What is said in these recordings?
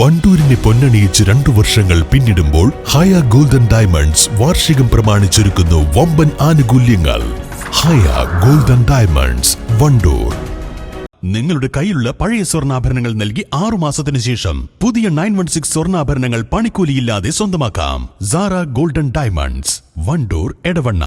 വണ്ടൂരിനെ പൊന്നണിയിച്ച് രണ്ടു വർഷങ്ങൾ പിന്നിടുമ്പോൾ ഹയ ഗോൾഡൻ ഡയമണ്ട്സ് വാർഷികം പ്രമാണിച്ചൊരുക്കുന്നു വമ്പൻ ആനുകൂല്യങ്ങൾ. Haya golden diamonds Wandoor. നിങ്ങളുടെ കയ്യിലുള്ള പഴയ സ്വർണാഭരണങ്ങൾ നൽകി ആറു മാസത്തിന് ശേഷം പുതിയ നയൻ വൺ സിക്സ് സ്വർണാഭരണങ്ങൾ പണിക്കൂലിയില്ലാതെ സ്വന്തമാക്കാം. Sara golden diamonds Wandoor Edavanna.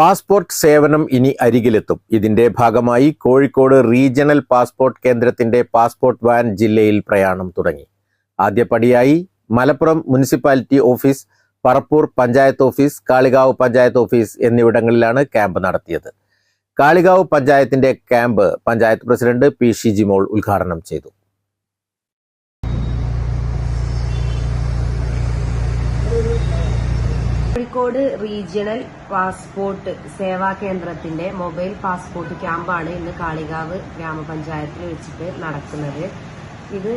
Passport സേവനം ഇനി അരികിലെത്തും. ഇതിന്റെ ഭാഗമായി കോഴിക്കോട് റീജിയണൽ പാസ്പോർട്ട് കേന്ദ്രത്തിന്റെ പാസ്പോർട്ട് വാൻ ജില്ലയിൽ പ്രയാണം തുടങ്ങി. ആദ്യപടിയായി Malappuram municipality office Parappur panchayat office Kalikavu panchayat office എന്നിവിടങ്ങളിലാണ് ക്യാമ്പ് നടത്തിയത്. കാളികാവ് പഞ്ചായത്തിന്റെ camp panchayat president P Shijimol ഉദ്ഘാടനം ചെയ്തു. കോഴിക്കോട് റീജിയണൽ പാസ്പോർട്ട് സേവാ കേന്ദ്രത്തിന്റെ മൊബൈൽ പാസ്പോർട്ട് ക്യാമ്പാണ് ഇന്ന് കാളികാവ് ഗ്രാമപഞ്ചായത്തിൽ വെച്ചിട്ട് നടക്കുന്നത്. ഇത്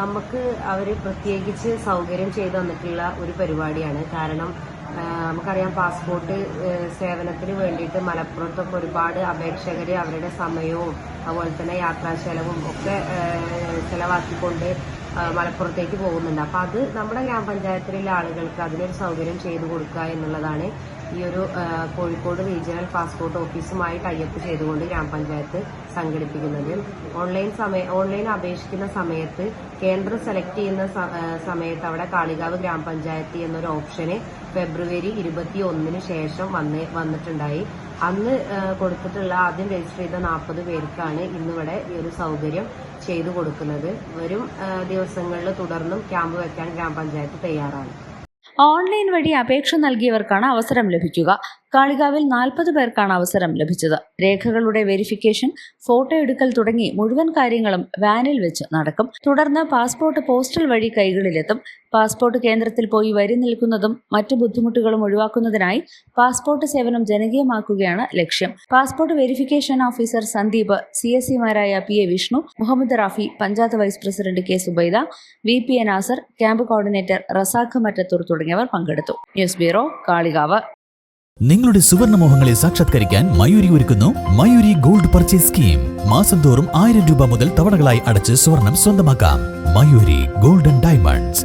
നമുക്ക് അവർ പ്രത്യേകിച്ച് സൗകര്യം ചെയ്തു തന്നിട്ടുള്ള ഒരു പരിപാടിയാണ്. കാരണം നമുക്കറിയാം പാസ്പോർട്ട് സേവനത്തിന് വേണ്ടിയിട്ട് മലപ്പുറത്തൊക്കെ ഒരുപാട് അപേക്ഷകർ അവരുടെ സമയവും അതുപോലെ തന്നെ യാത്രാ ചെലവും ഒക്കെ ചെലവാക്കിക്കൊണ്ട് മലപ്പുറത്തേക്ക് പോകുന്നുണ്ട്. അപ്പൊ അത് നമ്മുടെ ഗ്രാമപഞ്ചായത്തിലെ ആളുകൾക്ക് അതിനൊരു സൗകര്യം ചെയ്തു കൊടുക്കുക എന്നുള്ളതാണ് ഈ ഒരു കോഴിക്കോട് റീജിയണൽ പാസ്പോർട്ട് ഓഫീസുമായി ടൈപ്പ് ചെയ്തുകൊണ്ട് ഗ്രാമപഞ്ചായത്ത് സംഘടിപ്പിക്കുന്നത്. ഓൺലൈൻ സമയ ഓൺലൈൻ അപേക്ഷിക്കുന്ന സമയത്ത് കേന്ദ്രം സെലക്ട് ചെയ്യുന്ന സമയത്ത് അവിടെ കാളികാവ് ഗ്രാമപഞ്ചായത്ത് എന്നൊരു ഓപ്ഷന് ഫെബ്രുവരി ഇരുപത്തി ഒന്നിന് ശേഷം വന്ന് വന്നിട്ടുണ്ടായി. അന്ന് കൊടുത്തിട്ടുള്ള ആദ്യം രജിസ്റ്റർ ചെയ്ത നാൽപ്പത് പേർക്കാണ് ഇന്നിവിടെ ഈ ഒരു സൗകര്യം ചെയ്തു കൊടുക്കുന്നത്. വരും ദിവസങ്ങളിൽ തുടർന്നും ക്യാമ്പ് വെക്കാൻ ഗ്രാമപഞ്ചായത്ത് തയ്യാറാണ്. ഓൺലൈൻ വഴി അപേക്ഷ നൽകിയവർക്കാണ് അവസരം ലഭിക്കുക. കാളികാവിൽ നാൽപ്പത് പേർക്കാണ് അവസരം ലഭിച്ചത്. രേഖകളുടെ വെരിഫിക്കേഷൻ ഫോട്ടോ എടുക്കൽ തുടങ്ങി മുഴുവൻ കാര്യങ്ങളും വാനിൽ വെച്ച് നടക്കും. തുടർന്ന് പാസ്പോർട്ട് പോസ്റ്റൽ വഴി കൈകളിലെത്തും. പാസ്പോർട്ട് കേന്ദ്രത്തിൽ പോയി വരി നിൽക്കുന്നതും മറ്റു ബുദ്ധിമുട്ടുകളും ഒഴിവാക്കുന്നതിനായി പാസ്പോർട്ട് സേവനം ജനകീയമാക്കുകയാണ് ലക്ഷ്യം. Passport verification officer Sandeep C S സിമാരായ P A Vishnu Muhammad Rafi panchayat vice president K Zubaida V P A Nasar camp coordinator Razak Mattathur തുടങ്ങിയവർ പങ്കെടുത്തു. News bureau Kalikavu. നിങ്ങളുടെ സുവർണമോഹങ്ങളെ സാക്ഷാത്കരിക്കാൻ മയൂരി ഒരുക്കുന്നു മയൂരി ഗോൾഡ് പർച്ചേസ് സ്കീം. മാസം തോറും ആയിരം രൂപ മുതൽ തവണകളായി അടച്ച് സ്വർണം സ്വന്തമാക്കാം. Mayuri golden diamonds.